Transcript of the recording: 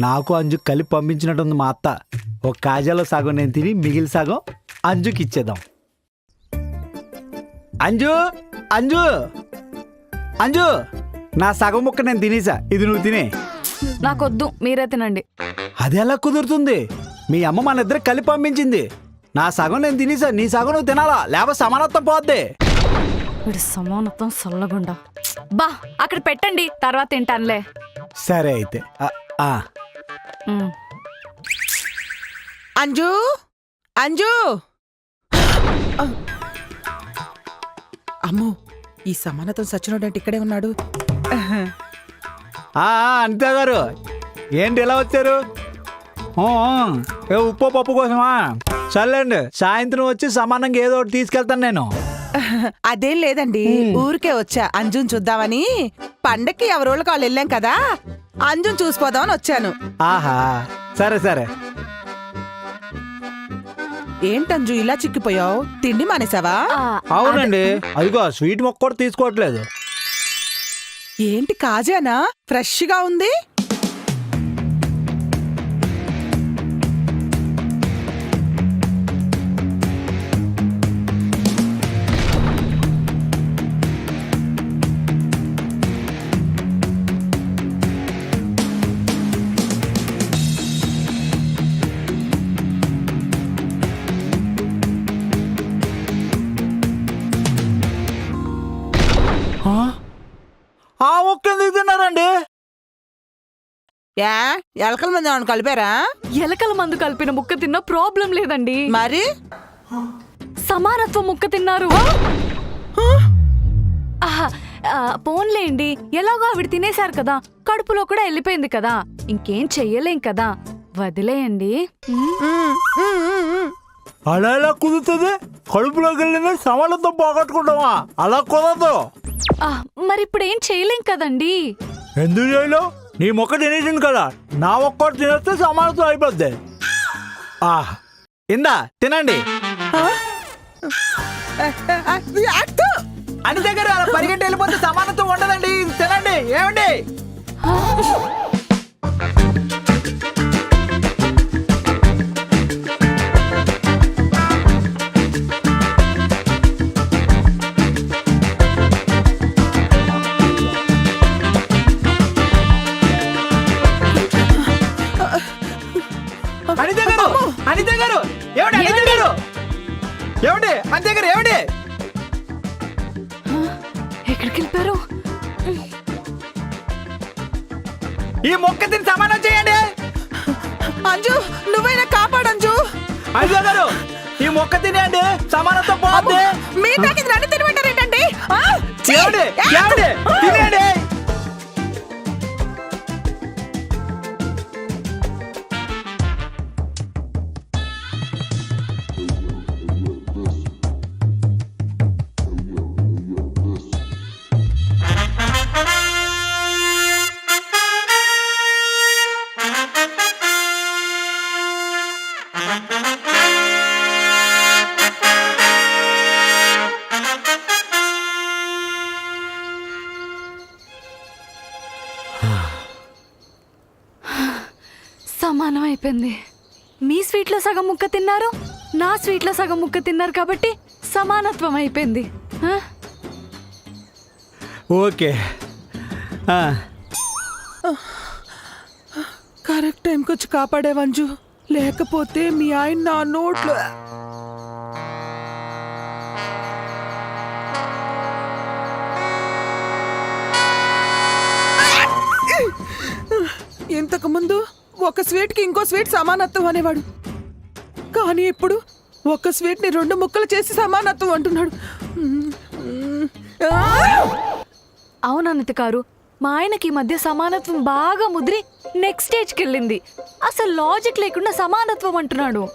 నాకు అంజు కలిపి పంపించినట్టుంది మా అత్త. ఒక కాజాలో సగం నేను తిని మిగిలి సగం అంజుకి ఇచ్చేద్దాం. అంజు! అంజు! అంజు! నా సగం ముక్క నేను తినేసా. ఇది నువ్వు తినే. నాకొద్దు మీరే తినండి. అది ఎలా కుదురుతుంది? మీ అమ్మ మన ఇద్దరు కలిపి పంపించింది. నా సగం నేను తినేసా నీ సగం నువ్వు తినాలా? లేకపోతే సమానత్వం పోద్ది. వీడు సమానత్వం సల్లగుండా. బా అక్కడ పెట్టండి తర్వాత తింటానులే. సరే అయితే. ఆ. అంజు? అంజు? అమ్మో ఈ సమానతం సచ్చినోడంటే ఇక్కడే ఉన్నాడు. ఆ, ఆ, అనితా గారు. ఏంటి ఎలా వచ్చారు. ఏ ఉప్పు పప్పు కోసమా? సర్లేండి సాయంత్రం వచ్చి సమానంగా ఏదో ఒకటి తీసుకెళ్తాను నేను. అదేం లేదండి ఊరికే వచ్చా. అంజున్ చూద్దామని పండక్కి ఎవరోళ్ళకి వాళ్ళు వెళ్ళాం కదా అంజున్ చూసిపోదామని వచ్చాను. ఆహా సరే సరే. ఏంటంజు ఇలా చిక్కిపోయావు? తిండి మానేసావా? అవునండి. అదిగో స్వీట్ మొక్క కూడా తీసుకోవట్లేదు. ఏంటి కాజానా? ఫ్రెష్గా ఉంది? యా ఎలకల మంది ఏమన్నా కలిపారా? ఎలకల మందు కలిపిన ముక్క తిన్నా ప్రాబ్లం లేదండి. మరి? సమానత్వం ముక్క తిన్నారు. ఆహా, ఆ, పోన్లేండి ఎలాగో ఆవిడ తినేశారు కదా. కడుపులో కూడా వెళ్ళిపోయింది కదా. ఇంకేం చెయ్యలేం కదా. వదిలేయండి ఉమ్. అలా ఎలా కుదురుతుంది? కడుపులోకి వెళ్ళింది సమానత్వం పోగొట్టుకుంటామా? అలా కుదరదు. ఆ, మరి ఇప్పుడు ఏం చేయలేం కదండి. ఎందుకు చేయలేవు నీ మొక్క తినేసింది కదా. నా ఒక్కటి తినేస్తే సమానత్వం అయిపోద్ది. ఆ ఇందా తినండి. ఆ? ఆ, ఆ, అత్తు! అని దగ్గర పరిగెట్టి వెళ్ళిపోతే సమానత్వం ఉండదండి. తినండి. ఏమండి? అనిత గారు అనిత గారు ఏమండి అనిత గారు? ఏమండి అనిత గారు ఏమండి? ఎక్కడికి వెళ్ళిపోయారు ఈ మొక్క తిని సమానం చేయండి. అంజు నువ్వైనా కాపాడంజు అనిత గారు ఈ మొక్క తినేయండి. సమానత్వం పోద్ది ఇది నన్ను తినమంటారేంటండి ఆ? ఛీ! ఏమండి? సమానం అయిపోయింది. మీ స్వీట్లో సగం ముక్క తిన్నారు నా స్వీట్లో సగం ముక్క తిన్నారు కాబట్టి సమానత్వం అయిపోయింది. ఆ? ఓకే. ఆ, కరెక్ట్ టైంకి వచ్చి కాపాడే వంజు. లేకపోతే మీ ఆయన నా నోట్లో ఇంతకు ముందు ఒక స్వీట్కి ఇంకో స్వీట్ సమానత్వం అనేవాడు. కానీ ఇప్పుడు ఒక స్వీట్ని రెండు ముక్కలు చేసి సమానత్వం అంటున్నాడు. ఆ! అవును అనిత గారు మా ఆయనకి ఈ మధ్య సమానత్వం బాగా ముదిరి నెక్స్ట్ స్టేజ్కి వెళ్ళింది అసలు లాజిక్ లేకుండా సమానత్వం అంటున్నాడు.